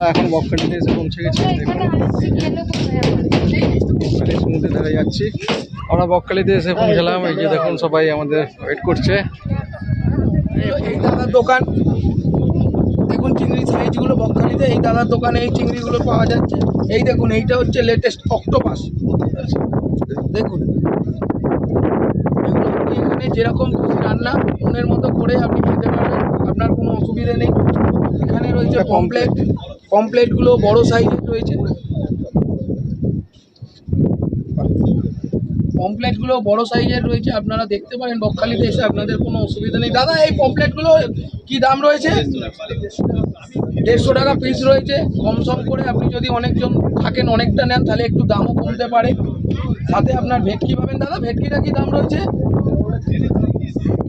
এখন বকখালিতে এসে পৌঁছে গেছি দেখুন। বকখালি সমুদ্রে ধারে যাচ্ছি। আমরা বকখালিতে এসে পৌঁছালাম এই যে দেখুন সবাই আমাদের ওয়েট করছে। এই দাদার দোকান। দেখুন চিংড়ি সাইজগুলো বকখালিতে এই দাদার দোকানে এই চিংড়িগুলো পাওয়া যাচ্ছে। এই দেখুন এইটা হচ্ছে লেটেস্ট অক্টোপাস দেখুন। এখানে যেরকম খুশি রান্না মনের মতো করে আপনি খেতে পারবেন আপনার কোনো অসুবিধে নেই। এখানে রয়েছে এটা পমপ্লেট পমপ্লেটগুলো বড় সাইজের রয়েছে। পমপ্লেটগুলো বড় সাইজের রয়েছে, আপনারা দেখতে পারেন, বকখালিতে এসে আপনাদের কোনো অসুবিধা নেই। দাদা, এই পমপ্লেটগুলো কি দাম রয়েছে? দেড়শো টাকা পিস রয়েছে, কম সম করে আপনি যদি অনেকজন থাকেন, অনেকটা নেন, তাহলে একটু দামও কমতে পারে। সাথে আপনার ভেটকি পাবেন, দাদা, ভেটকিটা কি দাম রয়েছে?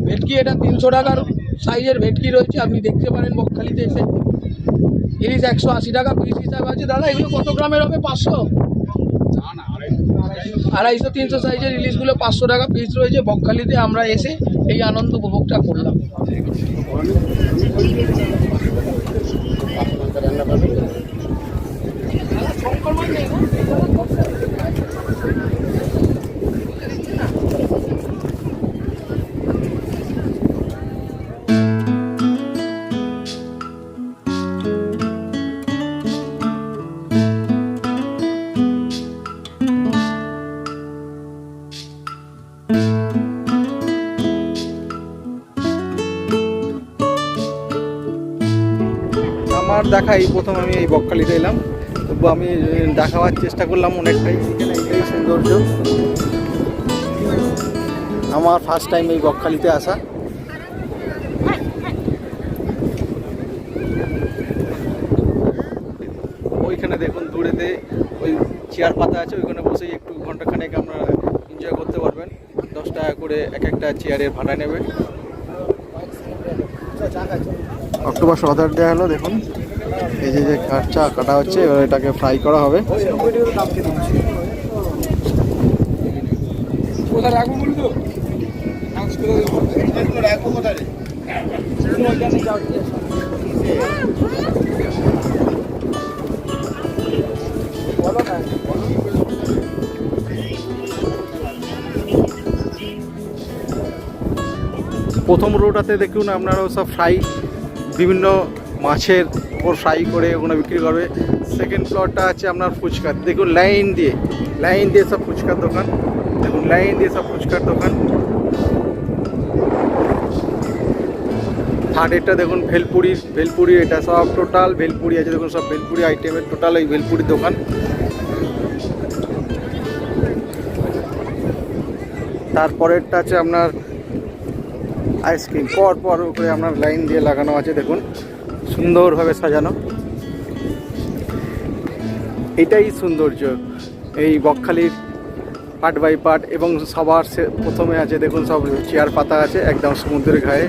ভেটকি, এটা তিনশো টাকার সাইজের ভেটকি রয়েছে, আপনি দেখতে পারেন বকখালিতে এসে। ইলিশ একশো আশি টাকা পিস হিসাবে আছে। দাদা, এগুলো কত গ্রামের হবে? পাঁচশো? আড়াইশো, তিনশো সাইজের ইলিশগুলো পাঁচশো টাকা পিস রয়েছে। বকখালিতে আমরা এসে এই আনন্দ উপভোগটা করলাম। দেখা এই প্রথম আমি এই বকখালিতে এলাম। তবু আমি দেখাবার চেষ্টা করলাম অনেকটাই। সৌন্দর্য। আমার ফার্স্ট টাইম এই বকখালিতে আসা। ওইখানে দেখুন, দূরেতে ওই চেয়ার পাতা আছে, ওইখানে বসেই একটু ঘন্টাখানেক আপনারা এনজয় করতে পারবেন। দশ টাকা করে এক একটা চেয়ারের ভাড়া নেবে। অক্টোপাস অর্ডার দেওয়া হলো, দেখুন। এই যে যে কাঠটা কাটা হচ্ছে এবার এটাকে ফ্রাই করা হবে। প্রথম রোটাতে দেখুন আপনারাও সব ফ্রাই বিভিন্ন মাছের উপর ফ্রাই করে ওগুলো বিক্রি করবে। সেকেন্ড ফ্লোরটা আছে আপনার ফুচকা। দেখুন লাইন দিয়ে লাইন দিয়ে সব ফুচকার দোকান। দেখুন লাইন দিয়ে সব ফুচকার দোকান। থার্ড এটা দেখুন ভেলপুরির ভেলপুরি এটা সব টোটাল ভেলপুরি আছে দেখুন, সব ভেলপুরি আইটেমের টোটাল ওই ভেলপুরির দোকান। তারপরেরটা আছে আপনার আইসক্রিম পর পর করে আপনার লাইন দিয়ে লাগানো আছে, দেখুন। সুন্দরভাবে সাজানো। এটাই সৌন্দর্য, এই বকখালির পার্ট বাই পার্ট এবং সবার প্রথমে আছে, দেখুন সব চেয়ার পাতা আছে একদম সমুদ্রের ঘায়ে।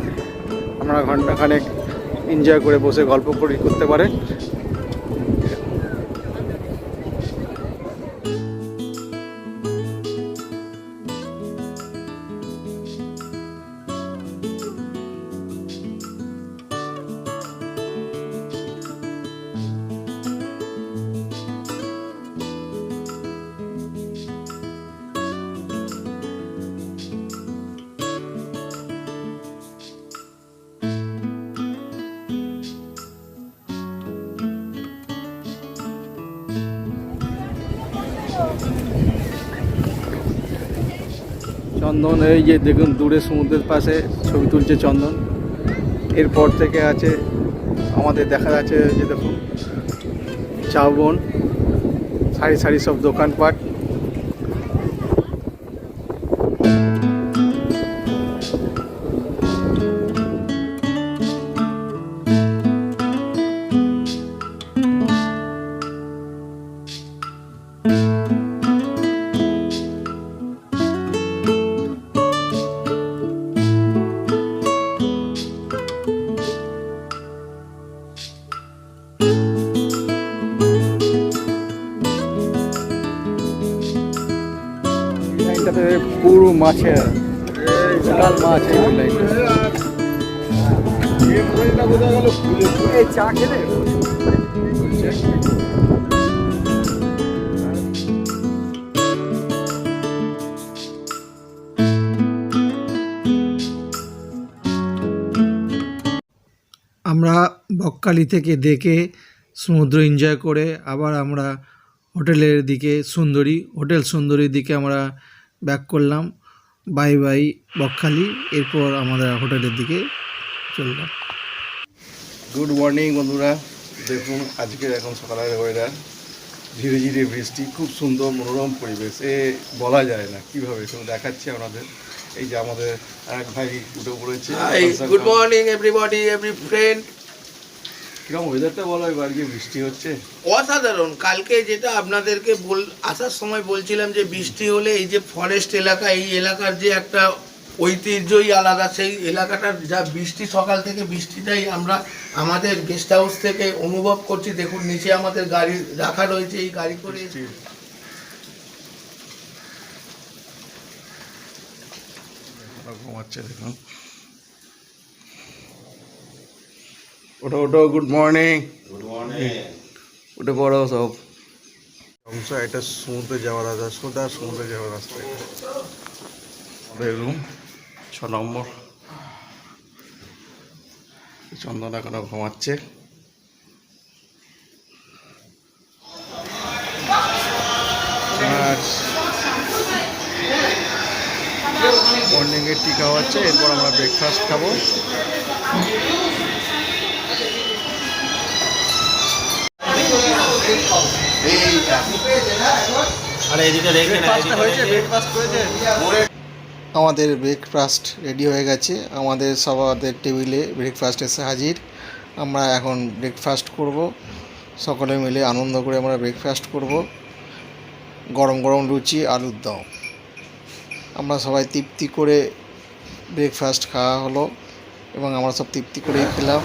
আমরা ঘন্টাখানেক এনজয় করে বসে গল্প করি, করতে পারে চন্দন, এই যে দেখুন দূরে সমুদ্রের পাশে ছবি তুলছে চন্দন। এরপর থেকে আছে, আমাদের দেখা যাচ্ছে যে দেখুন, চাউবন, সারি সারি সব দোকানপাট। পুরো মাছের মাছ আমরা বকখালি থেকে দেখে সমুদ্র এনজয় করে আবার আমরা হোটেলের দিকে সুন্দরী হোটেল সুন্দরীর দিকে আমরা ব্যাক করলাম। Bye bye Bakkhali. এরপর আমাদের হোটেলের দিকে চললাম। গুড মর্নিং বন্ধুরা। দেখুন আজকের এখন সকালের ওয়েদার ধীরে ধীরে বৃষ্টি খুব সুন্দর মনোরম পরিবেশ। এ বলা যায় না। কীভাবে? তো দেখাচ্ছি আপনাদের। এই যে আমাদের এক ভাই উঠে পড়েছে। Good morning everybody every friend কীরকম ওয়েদারটা বলো এবার আজকে বৃষ্টি হচ্ছে? অসাধারণ। কালকে যেটা আপনাদেরকে বল আসার সময় বলছিলাম যে বৃষ্টি হলে এই যে ফরেস্ট এলাকা এই এলাকার যে একটা ঐতিহ্যই আলাদা সেই এলাকাটার যা বৃষ্টি সকাল থেকে বৃষ্টিটাই আমরা আমাদের গেস্ট হাউস থেকে অনুভব করছি। দেখুন নিচে আমাদের গাড়ি রাখা রয়েছে এই গাড়ি করে ঘুমাচ্ছে দেখুন। ওঠো ওঠো গুড মর্নিং গুড মর্নিং উঠে পড়ো সব। অংশ এটা সমুদ্রে যাওয়ার রাস্তা সোজা সমুদ্রে যাওয়ার রাস্তা। আমাদের রুম ছ নম্বর। চন্দন এখনও ঘুমাচ্ছে। আর মর্নিংয়ে টি হচ্ছে এরপর আমরা ব্রেকফাস্ট খাব। আমাদের ব্রেকফাস্ট রেডি হয়ে গেছে। আমাদের সবাদের টেবিলে ব্রেকফাস্ট এসে হাজির। আমরা এখন ব্রেকফাস্ট করব। সকলে মিলে আনন্দ করে আমরা ব্রেকফাস্ট করব। গরম গরম লুচি, আলুর দম। আমরা সবাই তৃপ্তি করে ব্রেকফাস্ট খাওয়া হলো এবং আমরা সব তৃপ্তি করেই খেলাম।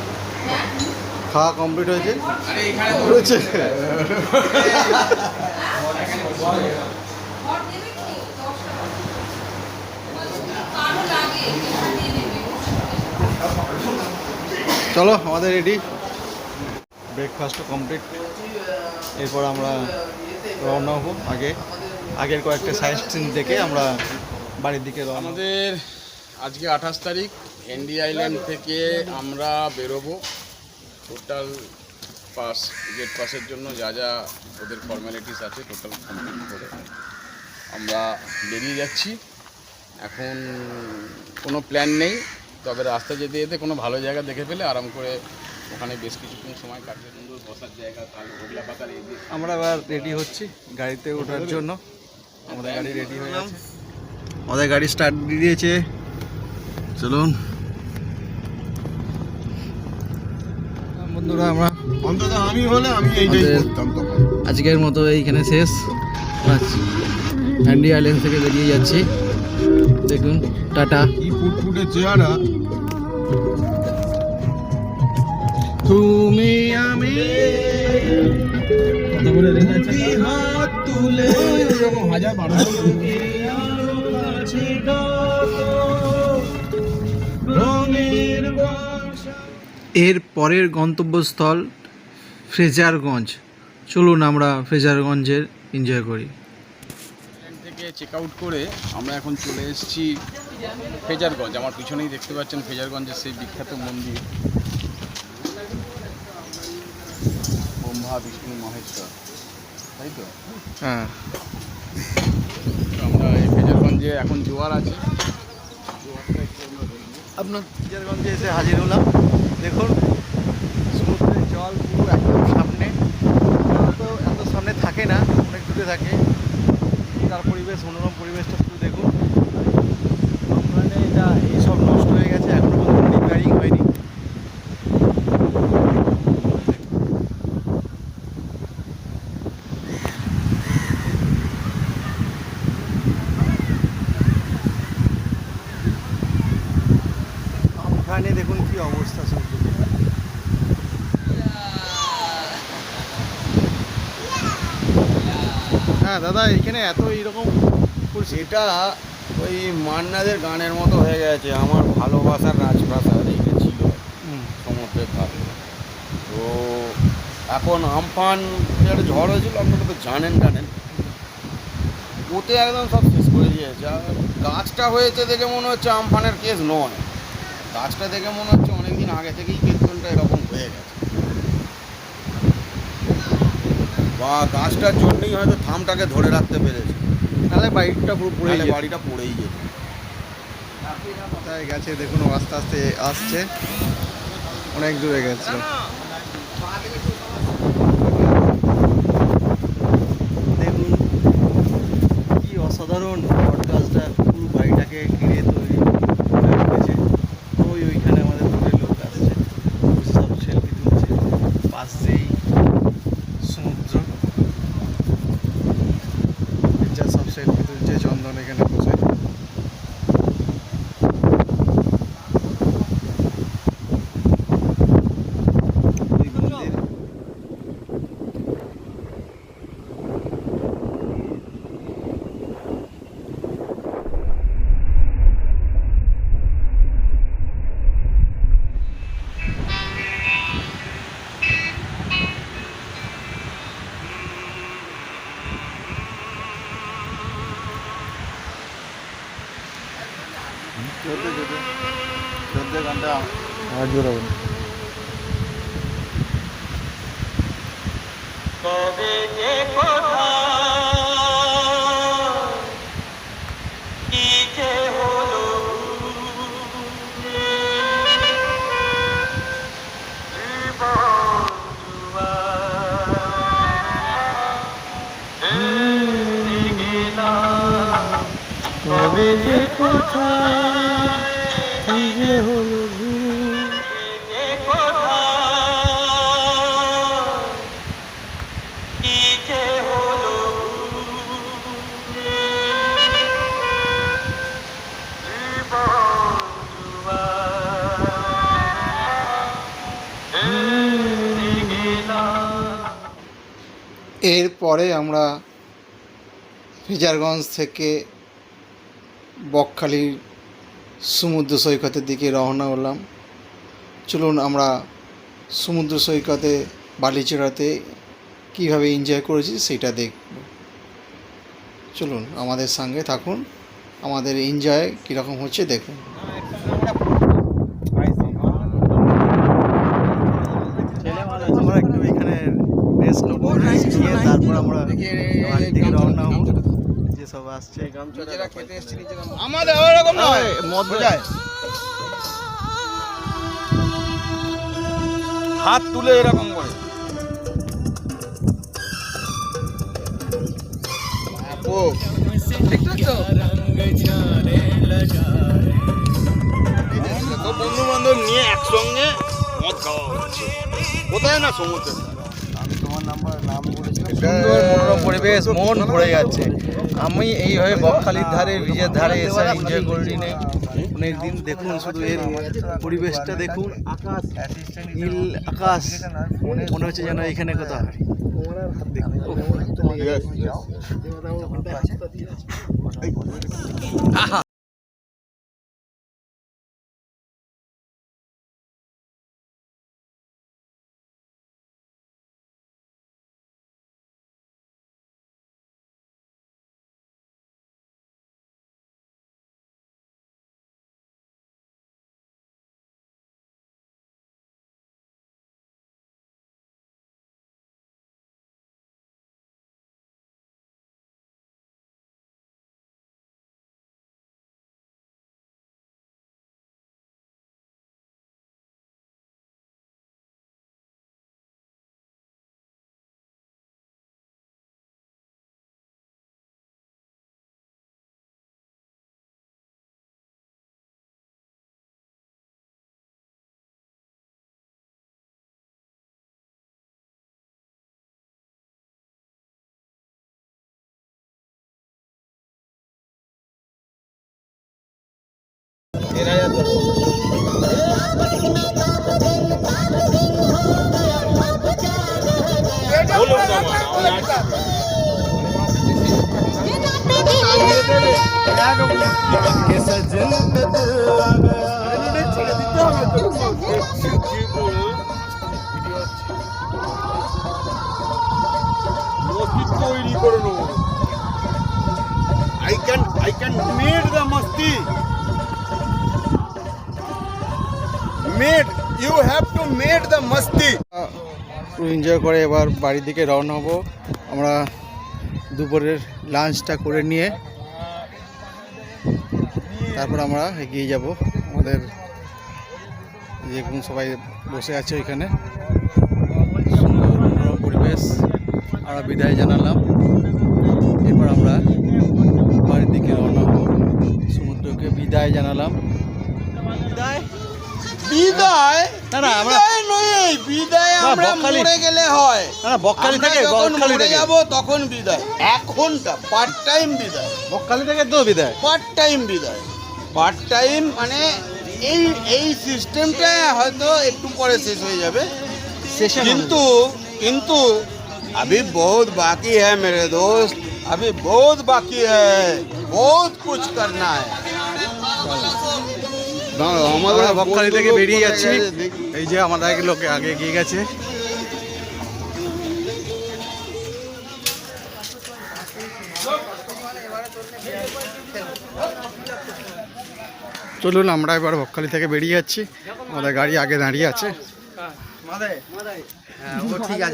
খাওয়া কমপ্লিট হয়েছে। হয়েছে। চলো, আমাদের রেডি ব্রেকফাস্টও কমপ্লিট এরপর আমরা রওনা হব আগে। আগের কয়েকটা সাইড সিন দেখে আমরা বাড়ির দিকে আমাদের আজকে আঠাশ তারিখ এনডি আইল্যান্ড থেকে আমরা বেরোবো। টোটাল পাস গেট পাসের জন্য যা যা ওদের ফর্ম্যালিটিস আছে টোটাল কমপ্লিট করে আমরা বেরিয়ে যাচ্ছি। এখন কোনো প্ল্যান নেই। তবে রাস্তা যেতে যেতে কোনো ভালো জায়গা দেখে পেলে আরাম করে ওখানে বেশ কিছুক্ষণ সময় কাটবে। সুন্দর বসার জায়গা হোগলা পাতার আমরা এবার রেডি হচ্ছি গাড়িতে ওঠার জন্য। আমাদের গাড়ি রেডি হয়ে গেছে। আমাদের গাড়ি স্টার্ট দিয়ে দিয়েছে। চলুন। বন্ধুরা আমরা অন্তত আমি হলে আমি এইটাই করতাম তখন। আজকের মতো এইখানে শেষ। হ্যান্ডি আইল্যান্ড থেকে বেরিয়ে যাচ্ছি। দেখুন টাটা। কি ফুটফুটে চেহারা। তুমি আমি তুলে হাজার বারোশো এর পরের গন্তব্যস্থল ফ্রেজারগঞ্জ। চলুন আমরা ফ্রেজারগঞ্জের এনজয় করি। থেকে চেক আউট করে আমরা এখন চলে এসেছি ফেজারগঞ্জ আমার পিছনেই দেখতে পাচ্ছেন ফেজারগঞ্জের সেই বিখ্যাত মন্দির। ব্রহ্মা বিষ্ণু মহেশ্বর। তাই তো? হ্যাঁ। আমরা এই ফেজারগঞ্জে এখন জোয়ার আছে। জোয়ারটা। আপনার ফিজারগঞ্জে এসে হাজির হলাম। দেখুন, সমুদ্রের জল পুরো একদম সামনে। জল তো এত সামনে থাকে না, অনেক দূরে থাকে। তার পরিবেশ, মনোরম পরিবেশটা শুধু দেখুন। ওখানে এটা এইসব নষ্ট হয়ে গেছে এখনও পর্যন্ত রিপেয়ারিং হয়নি ওখানে দেখুন কি অবস্থা সমুদ্রের হ্যাঁ দাদা এখানে এত এইরকম এটা ওই মান্নাদের গানের মতো হয়ে গেছে। আমার ভালোবাসার রাজপ্রাসাদ এইটা ছিল সমুদ্রের ধারে। তো এখন আমফান একটা ঝড় হয়েছিল আপনারা তো জানেন জানেন ওতে একদম সব শেষ করে দিয়েছে। আর গাছটা হয়েছে দেখে মনে হচ্ছে আমফানের কেস নয়। গাছটা দেখে মনে হচ্ছে অনেকদিন আগে থেকেই কেতনটা এরকম হয়ে গেছে। বা গাছটার জন্যই হয়তো থামটাকে ধরে রাখতে পেরেছে। তাহলে বাড়িটা পুরো পড়ে বাড়িটা পড়েই যেত। কোথায় গেছে দেখুন আস্তে আস্তে আসছে। অনেক দূরে গেছে। দেখুন কি অসাধারণ। আর জোর এরপরে আমরা ফিজারগঞ্জ থেকে বকখালির সমুদ্র সৈকতের দিকে রওনা হলাম। চলুন আমরা সমুদ্র সৈকতে বালিচড়াতে কীভাবে এনজয় করেছি সেটা দেখব। চলুন আমাদের সঙ্গে থাকুন, আমাদের এনজয় কীরকম হচ্ছে দেখুন আমরা একটু এখানে রেস্ট নেব রেস্ট নিয়ে তারপর আমরা বাড়ির দিকে রওনা হব আসছে আমাদের ওরকম নয় মদ বোঝায়। হাত তুলে এরকম করে। বন্ধু বান্ধব নিয়ে একসঙ্গে মদ খাওয়া হচ্ছে। কোথায় না সমুদ্রে? আমি তোমার নাম্বার নাম বলেছিলাম। পরিবেশ মন ভরে যাচ্ছে আমি এইভাবে বকখালির ধারে ব্রিজের ধারে এসে এনজয় করি অনেক দিন দেখুন শুধু এর পরিবেশটা দেখুন। আকাশ নীল আকাশ। মনে হচ্ছে যেন এখানে কোথাও দেখুন তৈরি করে নেব I can I can made the masti made you have to made the masti একটু এনজয় করে এবার বাড়ির দিকে রওনা হব। আমরা দুপুরের লাঞ্চটা করে নিয়ে তারপর আমরা এগিয়ে যাব। আমাদের যেরকম সবাই বসে আছে ওইখানে। সুন্দর মনোরম পরিবেশ। আমরা বিদায় জানালাম। এরপর আমরা বাড়ির দিকে রওনা হব। সমুদ্রকে বিদায় জানালাম। বিদায়। না না আমরা বিদায় নয় বিদায় না, আমরা বকখালি- মরে গেলে হয় না না বকখালি আমরা থেকে যখন বকখালি মরে থেকে যাব তখন বিদায় এখনটা পার্ট টাইম বিদায় বকখালি থেকে তো বিদায় পার্ট টাইম বিদায় পার্ট টাইম মানে এই এই সিস্টেমটা হয়তো একটু পরে শেষ হয়ে যাবে শেষে কিন্তু কিন্তু अभी बहुत बाकी है मेरे दोस्त अभी बहुत बाकी है बहुत कुछ करना है আমরা বকখালি থেকে বেরিয়ে যাচ্ছি। এই যে আমাদের আগে লোকে আগে এগিয়ে গেছে। চলুন আমরা এবার বকখালি থেকে বেরিয়ে যাচ্ছি। আমাদের গাড়ি আগে দাঁড়িয়ে আছে।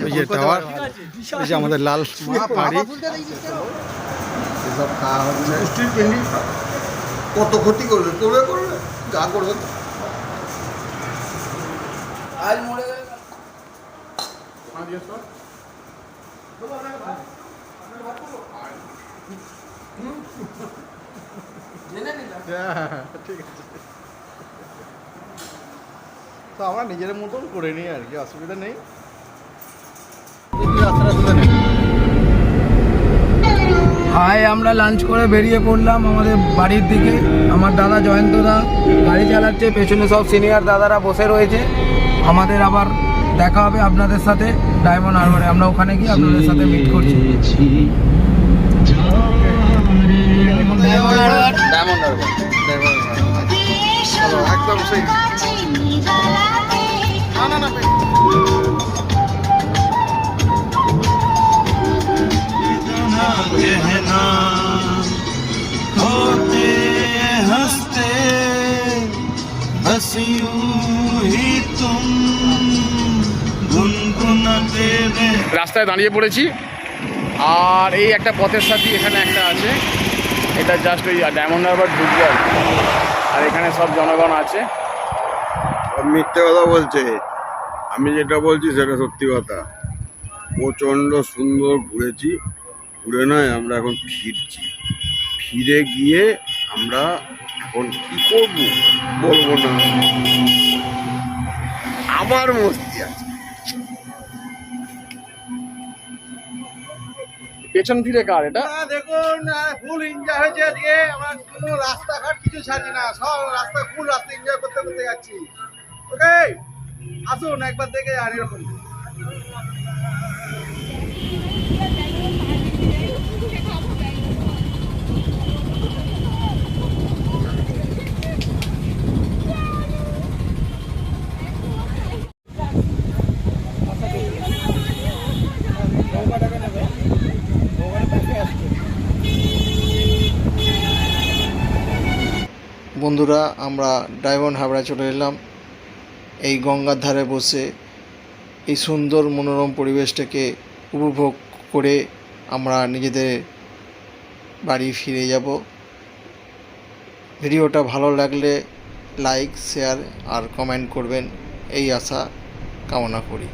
ওই যে টাওয়ার ওই যে আমাদের লাল বাড়ি। কত ক্ষতি করবে? করবে করবে। যা করবে আজ মরে গেলে নিলাম। ঠিক আছে। তো আমরা নিজের মতন করে নিই আর কি অসুবিধা নেই। হাই আমরা লাঞ্চ করে বেরিয়ে পড়লাম আমাদের বাড়ির দিকে। আমার দাদা জয়ন্ত দা গাড়ি চালাচ্ছে পেছনে সব সিনিয়র দাদারা বসে রয়েছে। আমাদের আবার দেখা হবে আপনাদের সাথে ডায়মন্ড হারবারে আমরা ওখানে গিয়ে আপনাদের সাথে মিট করছি। একদম সেই। না না না রাস্তায় দাঁড়িয়ে পড়েছি। আর এই একটা পথের সাথে এখানে একটা আছে। এটা জাস্ট ওই ডায়মন্ড হারবার ঢুকবে আর এখানে সব জনগণ আছে। মিথ্যে কথা বলছে। আমি যেটা বলছি সেটা সত্যি কথা। প্রচণ্ড সুন্দর ঘুরেছি। ঘুরে নয়, আমরা এখন ফিরছি। ফিরে গিয়ে আমরা এখন কি করব? বলব না। আবার মস্তি আছে। পেছন ফিরে কার এটা? দেখুন ফুল এনজয় হয়েছে আজকে আমার কোনো রাস্তাঘাট কিছু ছাড়ি না, সব রাস্তা ফুল রাস্তা এনজয় করতে করতে যাচ্ছি। ওকে আসুন, একবার দেখে আর এরকম। বন্ধুরা, আমরা ডায়মন্ড হাবড়া চলে এলাম। এই গঙ্গার ধারে বসে এই সুন্দর মনোরম পরিবেশটাকে উপভোগ করে আমরা নিজেদের বাড়ি ফিরে যাব। ভিডিওটা ভালো লাগলে লাইক, শেয়ার আর কমেন্ট করবেন। এই আশা কামনা করি।